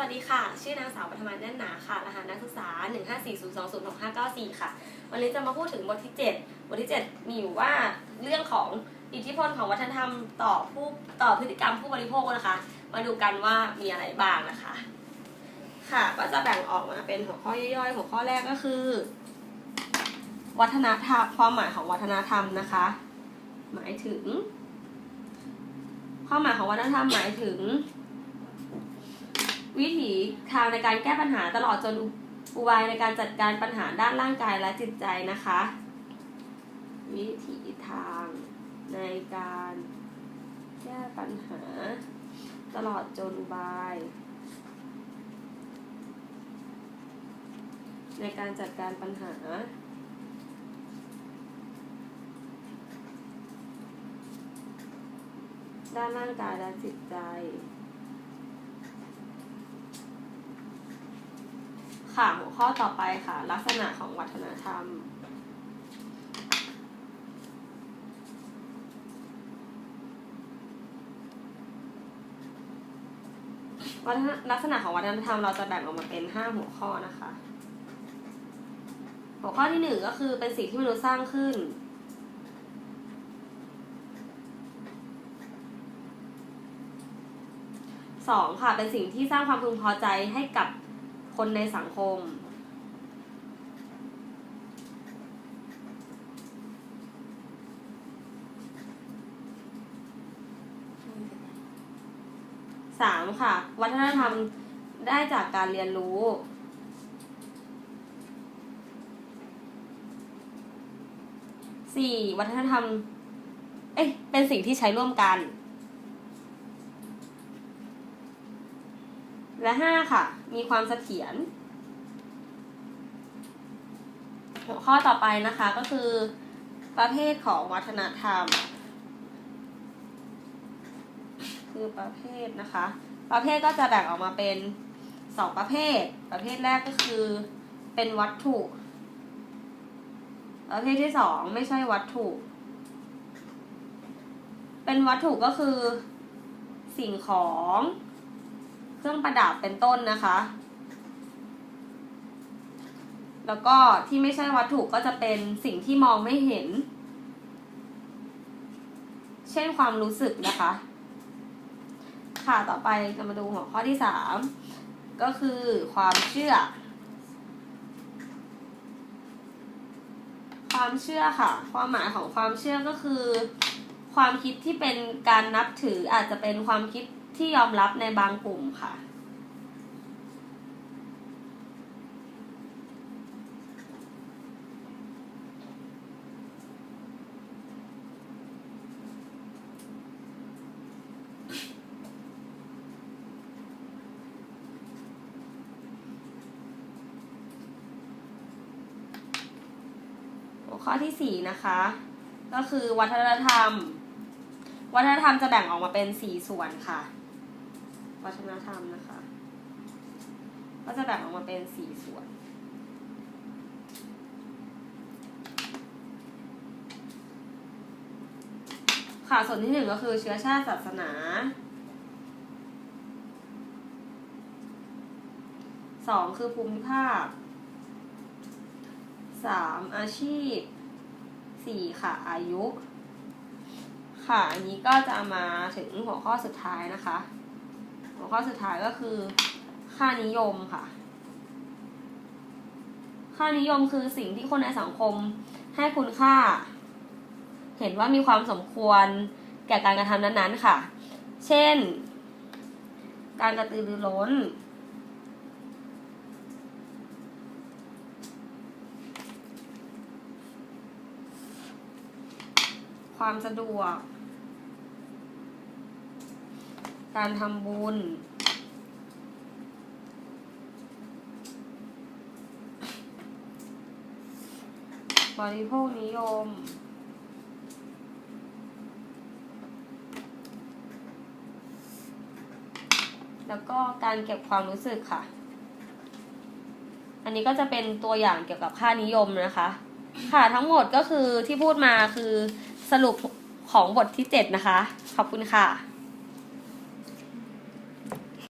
วัสดีค่ะ ชื่อนางสาวปฐมาแน่นหนาค่ะ รหัสนักศึกษา 154020694 ค่ะ วันนี้จะมาพูดถึงบทที่ 7 บทที่ 7 มีอยู่ว่าเรื่องของอิทธิพลของวัฒนธรรมต่อผู้ต่อพฤติกรรมผู้บริโภคนะคะ มาดูกันว่ามีอะไรบ้างนะคะ ค่ะ ก็จะแบ่งออกมาเป็นหัวข้อย่อยๆ หัวข้อแรกก็คือ วัฒนธรรม ความหมายของวัฒนธรรมนะคะ หมายถึง ความหมายของวัฒนธรรมหมายถึง วิถีทางในการแก้ปัญหาตลอดจนอุบายในการจัดการปัญหาด้านร่างกายและจิตใจนะคะ วิถีทางในการแก้ปัญหา ตลอดจนอุบาย ในการจัดการปัญหาด้านร่างกายและจิตใจ ค่ะหัวข้อต่อไปค่ะ ลักษณะของวัฒนธรรม วัฒนลักษณะของวัฒนธรรมเราจะแบ่งออกมาเป็นห้าหัวข้อนะคะ หัวข้อที่หนึ่งก็คือเป็นสิ่งที่มนุษย์สร้างขึ้นสองค่ะเป็นสิ่งที่สร้างความพึงพอใจให้กับ คนในสังคม สามค่ะ วัฒนธรรมได้จากการเรียนรู้สี่วัฒนธรรม เอ้ยเป็นสิ่งที่ใช้ร่วมกัน และห้าค่ะ มีความเสถียรหัวข้อต่อไปนะคะก็คือ ประเภทของวัฒนธรรม คือประเภทนะคะ ประเภทก็จะแบ่งออกมาเป็นสองประเภท ประเภทแรกก็คือเป็นวัตถุ ประเภทที่สองไม่ใช่วัตถุ เป็นวัตถุก็คือ สิ่งของ เครื่องประดับเป็นต้นนะคะ แล้วก็ที่ไม่ใช่วัตถุก็จะเป็นสิ่งที่มองไม่เห็น เช่นความรู้สึกนะคะ ค่ะต่อไปจะมาดูหัวข้อที่สามก็คือความเชื่อ ความเชื่อค่ะ ความหมายของความเชื่อก็คือ ความคิดที่เป็นการนับถืออาจจะเป็นความคิด ที่ยอมรับในบางกลุ่มค่ะ ข้อที่สี่นะคะ ก็คือวัฒนธรรม วัฒนธรรมจะแบ่งออกมาเป็นสี่ส่วนค่ะ วัฒนธรรมนะคะ ก็จะแบ่งออกมาเป็นสี่ส่วน ค่ะส่วนที่หนึ่งก็คือเชื้อชาติศาสนา สองคือภูมิภาคสามอาชีพสี่ค่ะอายุ ค่ะ อันนี้ก็จะมาถึงหัวข้อสุดท้ายนะคะ หัวข้อสุดท้ายก็คือ ค่านิยมค่ะ ค่านิยมคือสิ่งที่คนในสังคมให้คุณค่า เห็นว่ามีความสมควรแก่การกระทำนั้นๆค่ะ เช่น การกระตือรือร้น ความสะดวก การทำบุญ บริโภคนิยม แล้วก็การเก็บความรู้สึกค่ะ อันนี้ก็จะเป็นตัวอย่างเกี่ยวกับค่านิยมนะคะ ค่ะทั้งหมดก็คือที่พูดมาคือสรุปของบทที่ 7 นะคะ ขอบคุณค่ะ